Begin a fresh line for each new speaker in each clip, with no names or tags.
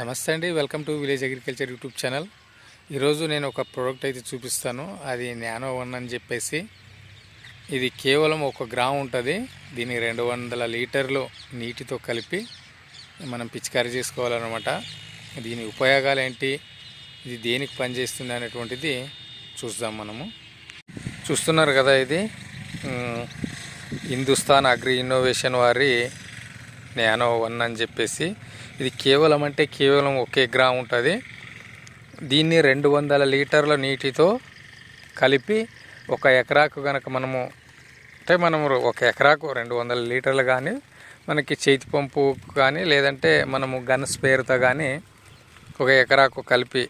నమస్తే అండి welcome to village agriculture YouTube channel. ఈరోజు నేను ఒక ప్రోడక్ట్ అయితే చూపిస్తాను అది నానో వన్ అని చెప్పేసి. ఇది కేవలం ఒక గ్రామ్ ఉంటుంది దీన్ని రెండు వందల లీటర్లు నీటితో కలిపి మనం పిచికారీ చేసుకోవాలన్నమాట. దీని ఉపయోగాలు ఏంటి ఇది దేనికి పనిచేస్తుంది అనేటువంటిది చూద్దాం మనము. చూస్తున్నారు కదా ఇది హిందుస్థాన్ అగ్రి ఇన్నోవేషన్ వారి నానో వన్ అని చెప్పేసి. ఇది కేవలం అంటే కేవలం ఒకే గ్రామ్ ఉంటుంది. దీన్ని రెండు వందల లీటర్ల నీటితో కలిపి ఒక ఎకరాకు కనుక మనము అంటే మనము ఒక ఎకరాకు రెండు వందల లీటర్లు కానీ మనకి చేతి పంపు కానీ లేదంటే మనము గన్ స్పేర్తో కానీ ఒక ఎకరాకు కలిపి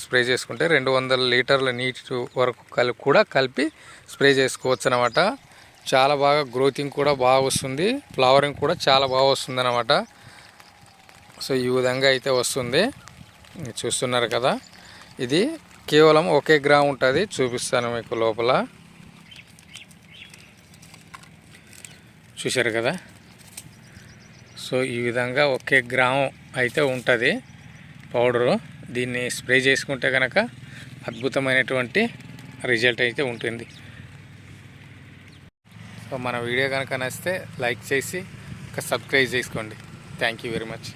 స్ప్రే చేసుకుంటే రెండు వందల లీటర్ల నీటి వరకు కలిపి కూడా కలిపి స్ప్రే చేసుకోవచ్చు అనమాట చాలా బాగా గ్రోతింగ్ కూడా బాగా వస్తుంది. ఫ్లవరింగ్ కూడా చాలా బాగా వస్తుంది అనమాట సో ఈ విధంగా అయితే వస్తుంది. చూస్తున్నారు కదా ఇది కేవలం ఒకే గ్రామ్ ఉంటుంది. చూపిస్తాను మీకు లోపల. చూశారు కదా? సో ఈ విధంగా ఒకే గ్రామ్ అయితే ఉంటుంది. పౌడరు దీన్ని స్ప్రే చేసుకుంటే కనుక అద్భుతమైనటువంటి రిజల్ట్ అయితే ఉంటుంది. సో మన వీడియో కనుక నచ్చితే లైక్ చేసి ఒక సబ్స్క్రైబ్ చేసుకోండి. Thank you very much.